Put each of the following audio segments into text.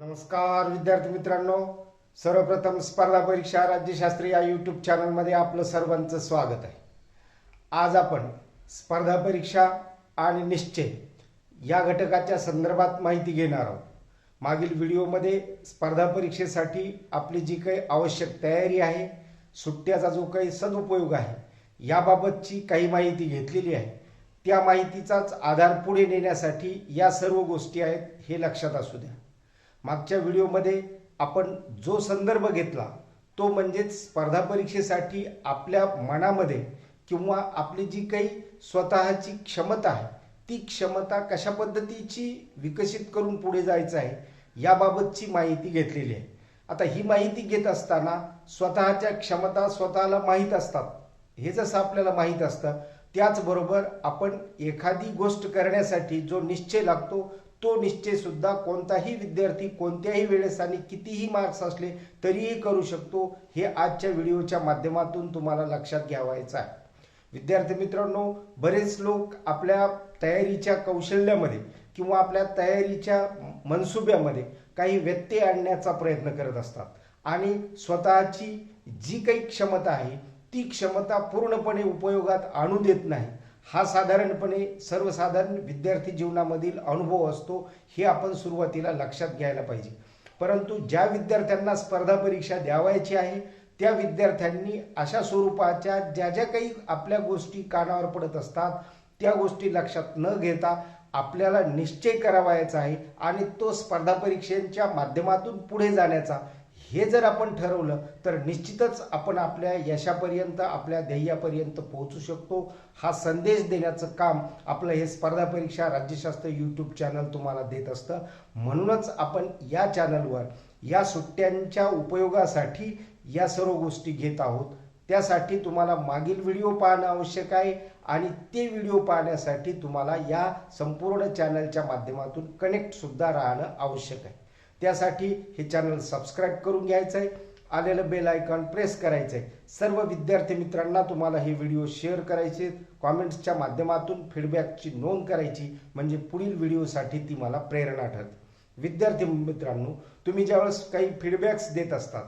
नमस्कार विद्यार्थी मित्रांनो. सर्वप्रथम स्पर्धा परीक्षा राज्यशास्त्री या यूट्यूब चॅनलमध्ये आपलं सर्वांचं स्वागत आहे. आज आपण स्पर्धा परीक्षा आणि निश्चय या घटकाच्या संदर्भात माहिती घेणार आहोत. मागील व्हिडिओमध्ये स्पर्धा परीक्षेसाठी आपली जी काही आवश्यक तयारी आहे सुट्ट्याचा जो काही सदुपयोग आहे याबाबतची काही माहिती घेतलेली आहे. त्या माहितीचाच आधार पुढे नेण्यासाठी या सर्व गोष्टी आहेत हे लक्षात असू द्या. मागच्या व्हिडिओमध्ये आपण जो संदर्भ घेतला तो म्हणजेच स्पर्धा परीक्षेसाठी आपल्या मनामध्ये किंवा आपली जी काही स्वतःची क्षमता आहे ती क्षमता कशा पद्धतीची विकसित करून पुढे जायचं आहे याबाबतची माहिती घेतलेली आहे. आता ही माहिती घेत असताना स्वतःच्या क्षमता स्वतःला माहीत असतात. हे जसं आपल्याला माहीत असतं त्याचबरोबर आपण एखादी गोष्ट करण्यासाठी जो निश्चय लागतो तो निश्चय सुद्धा कोणताही विद्यार्थी कोणत्याही वेळेस आणि कितीही मार्क्स असले तरीही करू शकतो हे आजच्या व्हिडिओच्या माध्यमातून तुम्हाला लक्षात घ्यावायचं आहे. विद्यार्थी मित्रांनो बरेच लोक आपल्या तयारीच्या कौशल्यामध्ये किंवा आपल्या तयारीच्या मनसुब्यामध्ये काही व्यत्यय आणण्याचा प्रयत्न करत असतात आणि स्वतःची जी काही क्षमता आहे ती क्षमता पूर्णपणे उपयोगात आणू देत नाही. हा साधारणपणे सर्वसाधारण विद्यार्थी जीवनामधील अनुभव असतो हे आपण सुरुवातीला लक्षात घ्यायला पाहिजे. परंतु ज्या विद्यार्थ्यांना स्पर्धा परीक्षा द्यावायची आहे त्या विद्यार्थ्यांनी अशा स्वरूपाच्या ज्या ज्या काही आपल्या गोष्टी कानावर पडत असतात त्या गोष्टी लक्षात न घेता आपल्याला निश्चय करावायचा आहे आणि तो स्पर्धा परीक्षेच्या माध्यमातून पुढे जाण्याचा हे जर आपण ठरवलं तर निश्चितच आपण आपल्या यशापर्यंत आपल्या ध्येयापर्यंत पोहोचू शकतो. हा संदेश देण्याचं काम आपलं हे स्पर्धा परीक्षा राज्यशास्त्र यूट्यूब चॅनल तुम्हाला देत असतं. म्हणूनच आपण या चॅनलवर या सुट्ट्यांच्या उपयोगासाठी या सर्व गोष्टी घेत आहोत. त्यासाठी तुम्हाला मागील व्हिडिओ पाहणं आवश्यक आहे आणि ते व्हिडिओ पाहण्यासाठी तुम्हाला या संपूर्ण चॅनलच्या माध्यमातून कनेक्ट सुद्धा राहणं आवश्यक आहे. त्यासाठी हे चॅनल सबस्क्राईब करून घ्यायचं आहे आलेलं बेल आयकॉन प्रेस करायचं आहे सर्व विद्यार्थी मित्रांना तुम्हाला हे व्हिडिओ शेअर करायचे. कॉमेंट्सच्या माध्यमातून फीडबॅकची नोंद करायची. म्हणजे पुढील व्हिडिओसाठी ती मला प्रेरणा ठरते. विद्यार्थी मित्रांनो तुम्ही ज्यावेळेस काही फीडबॅक्स देत असतात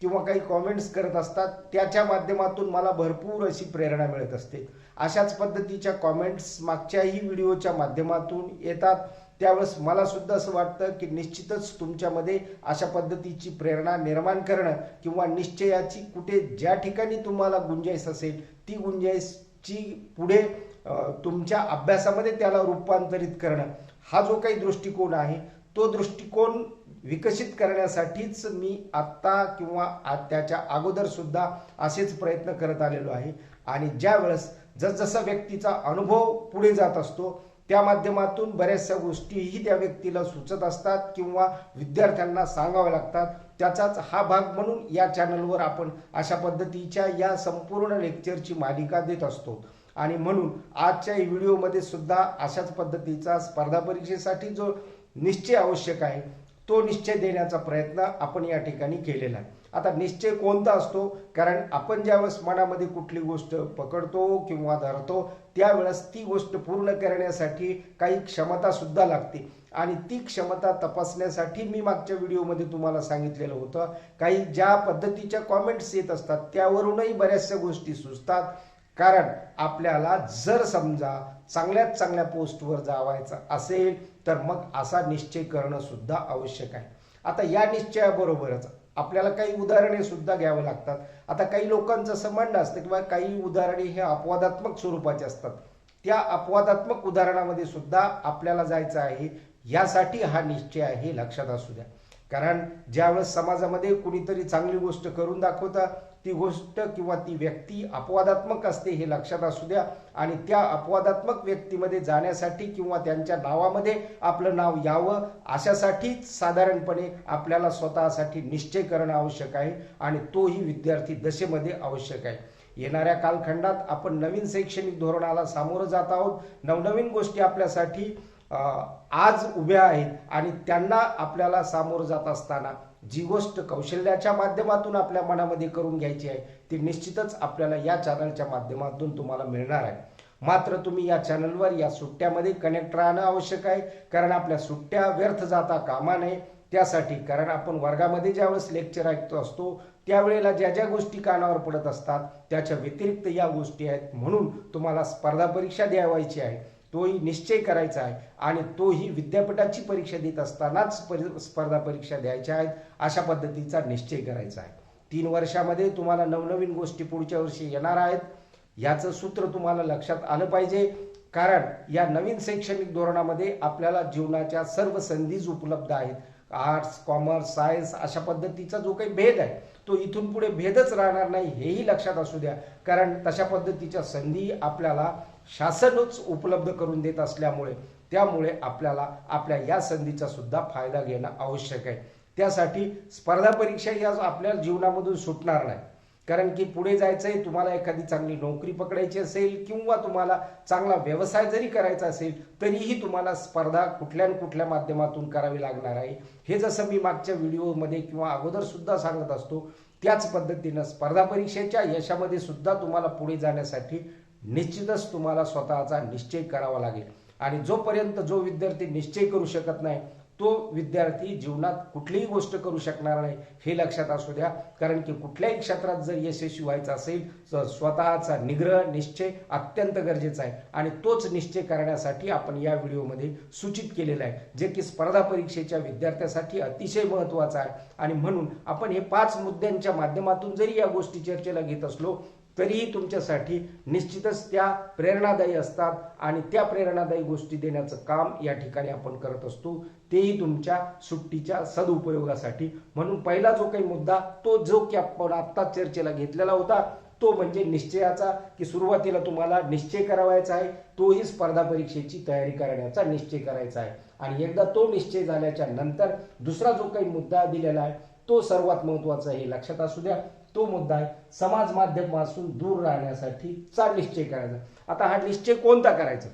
किंवा काही कॉमेंट्स करत असतात त्याच्या माध्यमातून मला भरपूर अशी प्रेरणा मिळत असते. अशाच पद्धतीच्या कॉमेंट्स मागच्याही व्हिडिओच्या माध्यमातून येतात. त्यावेळेस मला सुद्धा असं वाटतं की निश्चितच तुमच्यामध्ये अशा पद्धतीची प्रेरणा निर्माण करणं किंवा निश्चयाची कुठे ज्या ठिकाणी तुम्हाला गुंजाईश असेल ती गुंजाईशची पुढे तुमच्या अभ्यासामध्ये त्याला रूपांतरित करणं हा जो काही दृष्टिकोन आहे तो दृष्टिकोन विकसित करण्यासाठीच मी आत्ता किंवा आ- त्याच्या अगोदर सुद्धा असेच प्रयत्न करत आलेलो आहे. आणि ज्यावेळेस जसजसा व्यक्तीचा अनुभव पुढे जात असतो त्या माध्यमातून बऱ्याचशा गोष्टीही त्या व्यक्तीला सुचत असतात किंवा विद्यार्थ्यांना सांगाव्या लागतात. त्याचाच हा भाग म्हणून या चॅनलवर आपण अशा पद्धतीच्या या संपूर्ण लेक्चरची मालिका देत असतो. आणि म्हणून आजच्या व्हिडिओमध्ये सुद्धा अशाच पद्धतीचा स्पर्धा परीक्षेसाठी जो निश्चय आवश्यक आहे तो निश्चय देण्याचा प्रयत्न आपण या ठिकाणी केलेला आहे. आता निश्चय कोणता असतो? कारण आपण ज्यावेळेस मनामध्ये कुठली गोष्ट पकडतो किंवा धरतो त्यावेळेस ती गोष्ट पूर्ण करण्यासाठी काही क्षमता सुद्धा लागते. आणि ती क्षमता तपासण्यासाठी मी मागच्या व्हिडिओमध्ये तुम्हाला सांगितलेलं होतं काही ज्या पद्धतीच्या कॉमेंट्स येत असतात त्यावरूनही बऱ्याचशा गोष्टी सुचतात. कारण आपल्याला जर समजा चांगल्यात चांगल्या पोस्टवर जावायचं असेल तर मग असा निश्चय करणं सुद्धा आवश्यक आहे. आता या निश्चयाबरोबरच आपल्याला काही उदाहरणे सुद्धा घ्यावं लागतात. आता काही लोकांचं असं म्हणणं असतं किंवा काही उदाहरणे हे अपवादात्मक स्वरूपाचे असतात. त्या अपवादात्मक उदाहरणामध्ये सुद्धा आपल्याला जायचं आहे. यासाठी हा निश्चय आहे हे लक्षात असू द्या. कारण ज्यावेळेस समाजामध्ये कुणीतरी चांगली गोष्ट करून दाखवता ती गोष्ट किंवा ती व्यक्ती अपवादात्मक असते हे लक्षात असू द्या. आणि त्या अपवादात्मक व्यक्तीमध्ये जाण्यासाठी किंवा त्यांच्या नावामध्ये आपलं नाव यावं अशासाठीच साधारणपणे आपल्याला स्वतःसाठी निश्चय करणं आवश्यक आहे आणि तोही विद्यार्थी दशेमध्ये आवश्यक आहे. येणाऱ्या कालखंडात आपण नवीन शैक्षणिक धोरणाला सामोरं जात आहोत. नवनवीन गोष्टी आपल्यासाठी आज उभ्या आहेत आणि त्यांना आपल्याला सामोरं जात असताना जी गोष्ट कौशल्याच्या माध्यमातून आपल्या मनामध्ये करून घ्यायची आहे ती निश्चितच आपल्याला या चॅनलच्या माध्यमातून तुम्हाला मिळणार आहे. मात्र तुम्ही या चॅनलवर या सुट्ट्यामध्ये कनेक्ट राहणं आवश्यक आहे कारण आपल्या सुट्ट्या व्यर्थ जाता कामा नये. त्यासाठी कारण आपण वर्गामध्ये ज्यावेळेस लेक्चर ऐकतो असतो त्यावेळेला ज्या ज्या गोष्टी कानावर पडत असतात त्याच्या व्यतिरिक्त या गोष्टी आहेत म्हणून तुम्हाला स्पर्धा परीक्षा द्यावायची आहे. तोही निश्चय करायचा आहे. आणि तोही विद्यापीठाची परीक्षा देत असतानाच परि स्पर्धा परीक्षा द्यायच्या आहेत अशा पद्धतीचा निश्चय करायचा आहे. तीन वर्षामध्ये तुम्हाला नवनवीन गोष्टी पुढच्या वर्षी येणार आहेत. याचं सूत्र तुम्हाला लक्षात आलं पाहिजे. कारण या नवीन शैक्षणिक धोरणामध्ये आपल्याला जीवनाच्या सर्व संधीज उपलब्ध आहेत. आर्ट्स कॉमर्स सायन्स अशा पद्धतीचा जो काही भेद आहे तो इथून पुढे भेदच राहणार नाही हेही लक्षात असू द्या. कारण तशा पद्धतीच्या संधी आपल्याला शासनच उपलब्ध करून देत असल्यामुळे त्यामुळे आपल्याला आपल्या या संधीचा सुद्धा फायदा घेणं आवश्यक आहे. त्यासाठी स्पर्धा परीक्षा या आपल्या जीवनामधून सुटणार नाही. कारण की पुढे जायचं आहे तुम्हाला एखादी चांगली नोकरी पकडायची असेल किंवा तुम्हाला चांगला व्यवसाय जरी करायचा असेल तरीही तुम्हाला स्पर्धा कुठल्या न कुठल्या माध्यमातून करावी लागणार आहे. हे जसं मी मागच्या व्हिडिओमध्ये किंवा अगोदर सुद्धा सांगत असतो त्याच पद्धतीनं स्पर्धा परीक्षेच्या यशामध्ये सुद्धा तुम्हाला पुढे जाण्यासाठी निश्चितच तुम्हाला स्वतःचा निश्चय करावा लागेल. आणि जोपर्यंत जो विद्यार्थी निश्चय करू शकत नाही तो विद्यार्थी जीवनात कुठलीही गोष्ट करू शकणार नाही हे लक्षात असू द्या. कारण की कुठल्याही क्षेत्रात जर यशस्वी व्हायचं असेल तर स्वतःचा निग्रह निश्चय अत्यंत गरजेचा आहे. आणि तोच निश्चय करण्यासाठी आपण या व्हिडिओमध्ये सूचित केलेला आहे जे की स्पर्धा परीक्षेच्या विद्यार्थ्यासाठी अतिशय महत्त्वाचं आहे. आणि म्हणून आपण हे पाच मुद्द्यांच्या माध्यमातून जरी या गोष्टी चर्चेला घेत असलो तरीही तुमच्यासाठी निश्चितच त्या प्रेरणादायी असतात आणि त्या प्रेरणादायी गोष्टी देण्याचं काम या ठिकाणी आपण करत असतो. तेही तुमच्या सुट्टीच्या सदुपयोगासाठी. म्हणून पहिला जो काही मुद्दा तो जो की आपण आत्ता चर्चेला घेतलेला होता तो म्हणजे निश्चयाचा की सुरुवातीला तुम्हाला निश्चय करावायचा आहे तोही स्पर्धा परीक्षेची तयारी करण्याचा निश्चय करायचा आहे. आणि एकदा तो निश्चय झाल्याच्यानंतर दुसरा जो काही मुद्दा दिलेला आहे तो सर्वात महत्त्वाचा हे लक्षात असू द्या. तो मुद्दा आहे समाज माध्यमापासून दूर राहण्यासाठीचा निश्चय करायचा. आता हा निश्चय कोणता करायचा?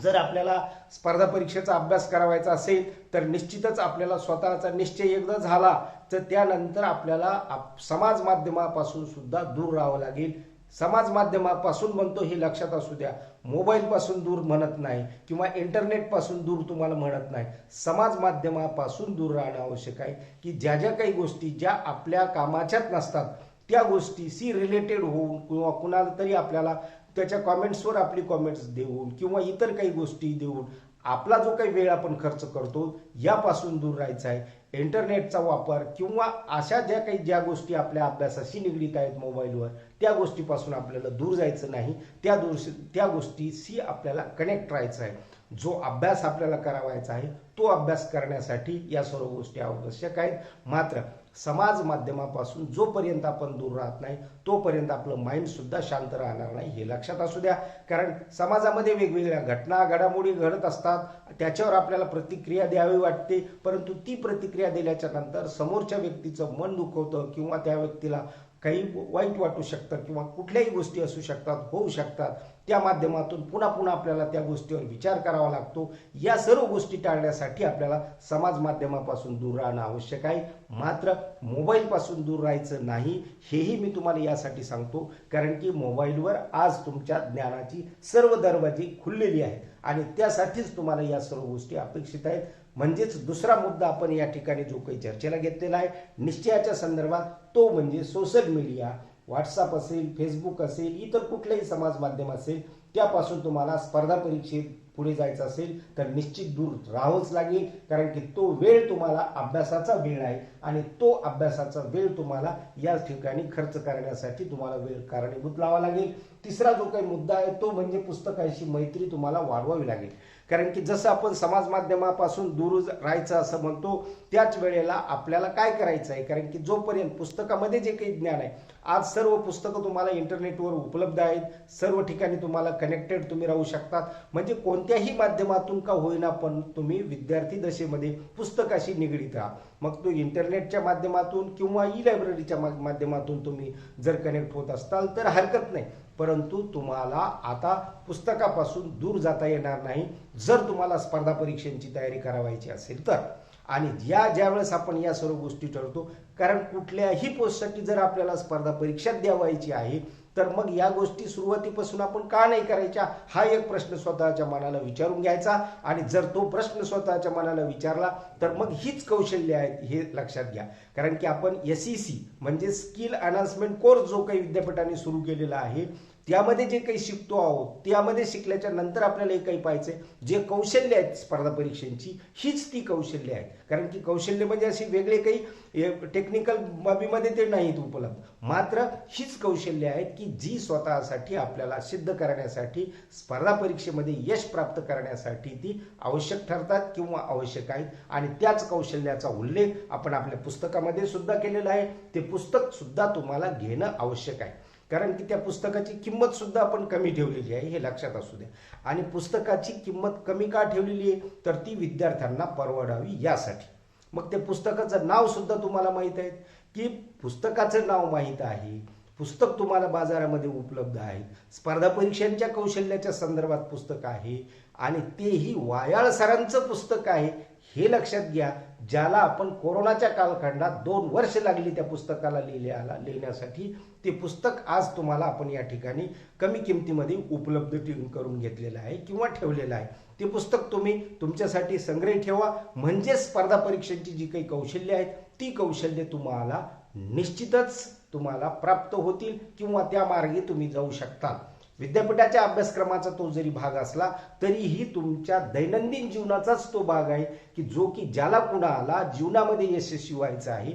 जर आपल्याला स्पर्धा परीक्षेचा अभ्यास करावायचा असेल तर निश्चितच आपल्याला स्वतःचा निश्चय एकदा झाला तर त्यानंतर आपल्याला आप- समाज माध्यमापासून सुद्धा दूर राहावं लागेल. समाज माध्यमापासून म्हणतो हे लक्षात असू द्या. मोबाईल पासून दूर म्हणत नाही किंवा इंटरनेटपासून दूर तुम्हाला म्हणत नाही. समाज माध्यमापासून दूर राहणं आवश्यक आहे की ज्या ज्या काही गोष्टी ज्या आपल्या कामाच्याच नसतात त्या गोष्टीशी रिलेटेड होऊन किंवा कुणाला तरी आपल्याला त्याच्या कॉमेंट्सवर आपली कॉमेंट्स देऊन किंवा इतर काही गोष्टी देऊन आपला जो काही वेळ आपण खर्च करतो यापासून दूर राहायचा आहे. इंटरनेटचा वापर किंवा अशा ज्या काही ज्या गोष्टी आपल्या अभ्यासाशी निगडीत आहेत मोबाईलवर त्या गोष्टीपासून आपल्याला दूर जायचं नाही. त्या दूर त्या गोष्टीशी आपल्याला कनेक्ट राहायचं आहे. जो अभ्यास आपल्याला करावायचा आहे तो अभ्यास करण्यासाठी या सर्व गोष्टी आवश्यक आहेत. मात्र समाज माध्यमापासून जोपर्यंत आपण दूर राहत नाही तोपर्यंत आपलं माइंडसुद्धा शांत राहणार नाही हे लक्षात असू द्या. कारण समाजामध्ये वेगवेगळ्या घटना घडामोडी घडत असतात. त्याच्यावर आपल्याला प्रतिक्रिया द्यावी वाटते. परंतु ती प्रतिक्रिया दिल्याच्या नंतर समोरच्या व्यक्तीचं मन दुखवतं किंवा त्या व्यक्तीला काही वाईट वाटू शकतं किंवा कुठल्याही गोष्टी असू शकतात होऊ शकतात. त्या माध्यमातून पुन्हा पुन्हा आपल्याला त्या गोष्टीवर विचार करावा लागतो. या सर्व गोष्टी टाळण्यासाठी आपल्याला समाज माध्यमापासून दूर राहणं आवश्यक आहे. मात्र मोबाईलपासून दूर राहायचं नाही हेही मी तुम्हाला यासाठी सांगतो. कारण की मोबाईलवर आज तुमच्या ज्ञानाची सर्व दरवाजी खुललेली आहेत आणि त्यासाठीच तुम्हाला या सर्व गोष्टी अपेक्षित आहेत. म्हणजेच दुसरा मुद्दा आपण या ठिकाणी जो काही चर्चेला घेतलेला आहे निश्चयाच्या संदर्भात तो म्हणजे सोशल मीडिया. व्हॉट्सअप असेल फेसबुक असेल इतर कुठलेही समाज माध्यम असेल त्यापासून तुम्हाला स्पर्धा परीक्षेत पुढे जायचं असेल तर निश्चित दूर राहावंच लागेल कारण की तो वेळ तुम्हाला अभ्यासाचा वेळ आहे आणि तो अभ्यासाचा वेळ तुम्हाला या ठिकाणी खर्च करण्यासाठी तुम्हाला वेळ कारणीभूत लावा लागेल. तिसरा जो काही मुद्दा आहे तो म्हणजे पुस्तकाशी मैत्री तुम्हाला वाढवावी लागेल. कारण की जसं आपण समाज माध्यमापासून दूर राहायचं असं म्हणतो त्याच वेळेला आपल्याला काय करायचं आहे? कारण की जोपर्यंत पुस्तकामध्ये जे काही ज्ञान आहे आज सर्व पुस्तकं तुम्हाला इंटरनेटवर उपलब्ध आहेत सर्व ठिकाणी तुम्हाला कनेक्टेड तुम्ही राहू शकतात. म्हणजे कोणत्याही माध्यमातून का होईना पण तुम्ही विद्यार्थी दशेमध्ये पुस्तकाशी निगडीत राहा. मग तो इंटरनेटच्या माध्यमातून किंवा ई लायब्ररीच्या माध्यमातून तुम्ही जर कनेक्ट होत असाल तर हरकत नाही. परंतु तुम्हाला आता पुस्तकापासून दूर जाता येणार नाही. जर तुम्हाला स्पर्धा परीक्षांची तयारी करावायची असेल तर. आणि या ज्यावेळेस आपण या सर्व गोष्टी ठरवतो कारण कुठल्याही पोस्टसाठी जर आपल्याला स्पर्धा परीक्षा द्यावायची आहे तर मग या गोष्टी सुरुवातीपासून आपण का नाही करायच्या? हा एक प्रश्न स्वतःच्या मनाला विचारून घ्यायचा. आणि जर तो प्रश्न स्वतःच्या मनाला विचारला तर मग हीच कौशल्य आहेत हे लक्षात घ्या. कारण की आपण एस ई सी म्हणजे स्किल अनाउन्समेंट कोर्स जो काही विद्यापीठाने सुरू केलेला आहे त्यामध्ये जे काही शिकतो आहोत त्यामध्ये शिकल्याच्या नंतर आपल्याला हे काही पाहिजे जे कौशल्य आहेत स्पर्धा परीक्षांची हीच ती कौशल्य आहेत. कारण की कौशल्य म्हणजे अशी वेगळे काही टेक्निकल बाबीमध्ये ते नाहीत उपलब्ध. मात्र हीच कौशल्य आहेत की जी स्वतःसाठी आपल्याला सिद्ध करण्यासाठी स्पर्धा परीक्षेमध्ये यश प्राप्त करण्यासाठी ती आवश्यक ठरतात किंवा आवश्यक आहेत. आणि त्याच कौशल्याचा उल्लेख आपण आपल्या पुस्तकामध्ये सुद्धा केलेला आहे. ते पुस्तक सुद्धा तुम्हाला घेणं आवश्यक आहे. कारण की त्या पुस्तकाची किंमत सुद्धा आपण कमी ठेवलेली आहे हे लक्षात असू द्या. आणि पुस्तकाची किंमत कमी का ठेवलेली आहे? तर ती विद्यार्थ्यांना परवडावी यासाठी. मग ते पुस्तकाचं नाव सुद्धा तुम्हाला माहीत आहे? की पुस्तकाचं नाव माहीत आहे पुस्तक तुम्हाला बाजारामध्ये उपलब्ध आहे स्पर्धा परीक्षांच्या कौशल्याच्या संदर्भात पुस्तक आहे आणि तेही वायाळ सरांचं पुस्तक आहे हे लक्षात घ्या. ज्याला आपण कोरोनाच्या कालखंडात दोन वर्ष लागली त्या पुस्तकाला लिहिल्याला लिहिण्यासाठी ते पुस्तक आज तुम्हाला आपण या ठिकाणी कमी किमतीमध्ये उपलब्ध करून घेतलेलं आहे किंवा ठेवलेलं आहे. ते पुस्तक तुम्ही तुमच्यासाठी संग्रही ठेवा. म्हणजे स्पर्धा परीक्षेची जी काही कौशल्य आहेत ती कौशल्य तुम्हाला निश्चितच तुम्हाला प्राप्त होतील किंवा त्या मार्गे तुम्ही जाऊ शकता. विद्यापीठाच्या अभ्यासक्रमाचा तो जरी भाग असला तरीही तुमच्या दैनंदिन जीवनाचाच तो भाग आहे की जो की ज्याला कुणाला जीवनामध्ये यशस्वी व्हायचं आहे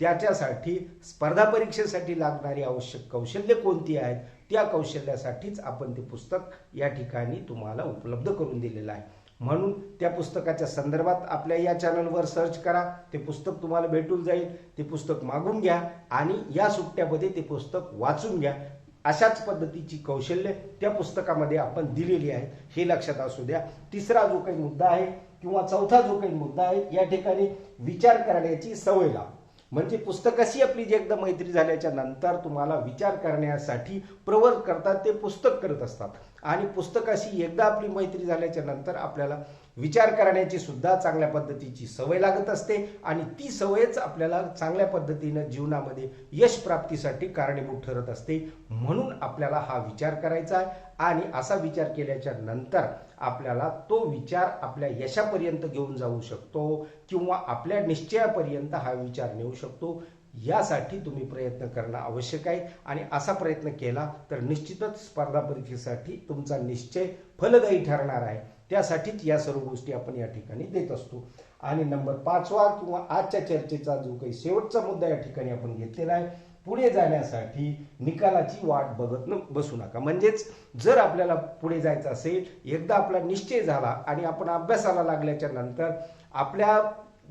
त्याच्यासाठी स्पर्धा परीक्षेसाठी लागणारी आवश्यक कौशल्य कोणती आहेत त्या कौशल्यासाठीच आपण ते पुस्तक या ठिकाणी तुम्हाला उपलब्ध करून दिलेलं आहे. म्हणून त्या पुस्तकाच्या संदर्भात आपल्या या चॅनलवर सर्च करा ते पुस्तक तुम्हाला भेटून जाईल ते पुस्तक मागून घ्या आणि या सुट्ट्यामध्ये ते पुस्तक वाचून घ्या. अशाच पद्धतीची कौशल्य त्या पुस्तकामध्ये आपण दिलेली आहेत. हे लक्षात असू द्या. तिसरा जो काही मुद्दा आहे किंवा चौथा जो काही मुद्दा आहे या ठिकाणी विचार करण्याची सवय लाव. म्हणजे पुस्तकाशी आपली जी एकदा मैत्री झाल्याच्यानंतर तुम्हाला विचार करण्यासाठी प्रवर करतात ते पुस्तक करत असतात. आणि पुस्तकाशी एकदा आपली मैत्री झाल्याच्यानंतर आपल्याला विचार करण्याची सुद्धा चांगल्या पद्धतीची सवय लागत असते. आणि ती सवयच आपल्याला चांगल्या पद्धतीनं जीवनामध्ये यश प्राप्तीसाठी कारणीभूत ठरत असते. म्हणून आपल्याला हा विचार करायचा आहे. आणि असा विचार केल्याच्यानंतर आपल्याला तो विचार आपल्या यशापर्यंत घेऊन जाऊ शकतो किंवा आपल्या निश्चयापर्यंत हा विचार नेऊ शकतो. यासाठी तुम्ही प्रयत्न करणं आवश्यक आहे. आणि असा प्रयत्न केला तर निश्चितच स्पर्धा परीक्षेसाठी तुमचा निश्चय फलदायी ठरणार आहे. त्यासाठीच या सर्व गोष्टी आपण या ठिकाणी देत असतो. आणि नंबर पाचवा किंवा आजच्या चर्चेचा जो काही शेवटचा मुद्दा या ठिकाणी आपण घेतलेला आहे पुढे जाण्यासाठी निकालाची वाट बघत न बसू नका. म्हणजेच जर आपल्याला पुढे जायचं असेल एकदा आपला निश्चय झाला आणि आपण अभ्यासाला लागल्याच्या नंतर आपल्या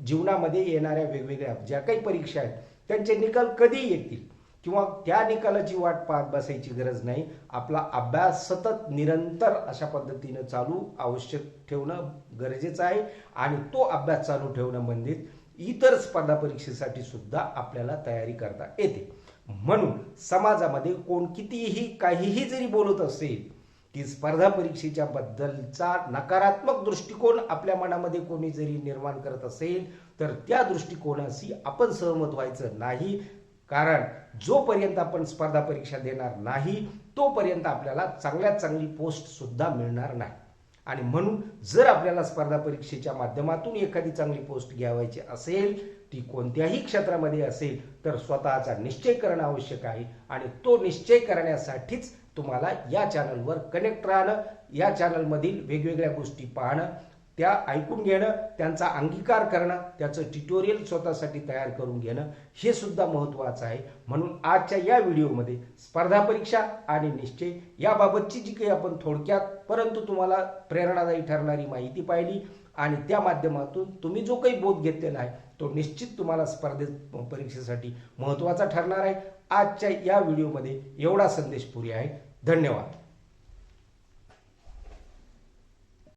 जीवनामध्ये येणाऱ्या वेगवेगळ्या ज्या काही परीक्षा आहेत त्यांचे निकाल कधी येतील? किंवा त्या निकालाची वाट पाहत बसायची गरज नाही. आपला अभ्यास सतत निरंतर अशा पद्धतीनं चालू आवश्यक ठेवणं गरजेचं आहे आणि तो अभ्यास चालू ठेवणं म्हणजे इतर स्पर्धा परीक्षेसाठी सुद्धा आपल्याला तयारी करता येते. म्हणून समाजामध्ये कोण कितीही काहीही जरी बोलत असेल की स्पर्धा परीक्षेच्या बद्दलचा नकारात्मक दृष्टिकोन आपल्या मनामध्ये कोणी जरी निर्माण करत असेल तर त्या दृष्टिकोनाशी आपण सहमत व्हायचं नाही. कारण जोपर्यंत आपण स्पर्धा परीक्षा देणार नाही तोपर्यंत आपल्याला चांगल्यात चांगली पोस्ट सुद्धा मिळणार नाही. आणि म्हणून जर आपल्याला स्पर्धा परीक्षेच्या माध्यमातून एखादी चांगली पोस्ट घ्यावायची असेल ती कोणत्याही क्षेत्रामध्ये असेल तर स्वतःचा निश्चय करणं आवश्यक आहे. आणि तो निश्चय करण्यासाठीच तुम्हाला या चॅनलवर कनेक्ट राहणं या चॅनलमधील वेगवेगळ्या गोष्टी पाहणं त्या ऐकून घेणं त्यांचा अंगीकार करणं त्याचं ट्युटोरियल स्वतःसाठी तयार करून घेणं हे सुद्धा महत्त्वाचं आहे. म्हणून आजच्या या व्हिडिओमध्ये स्पर्धा परीक्षा आणि निश्चय याबाबतची जी काही आपण थोडक्यात परंतु तुम्हाला प्रेरणादायी ठरणारी माहिती पाहिली आणि त्या माध्यमातून तुम्ही जो काही बोध घेतलेला आहे तो निश्चित तुम्हाला स्पर्धेत परीक्षेसाठी महत्त्वाचा ठरणार आहे. आजच्या या व्हिडिओमध्ये एवढा संदेश पुरे आहे. धन्यवाद.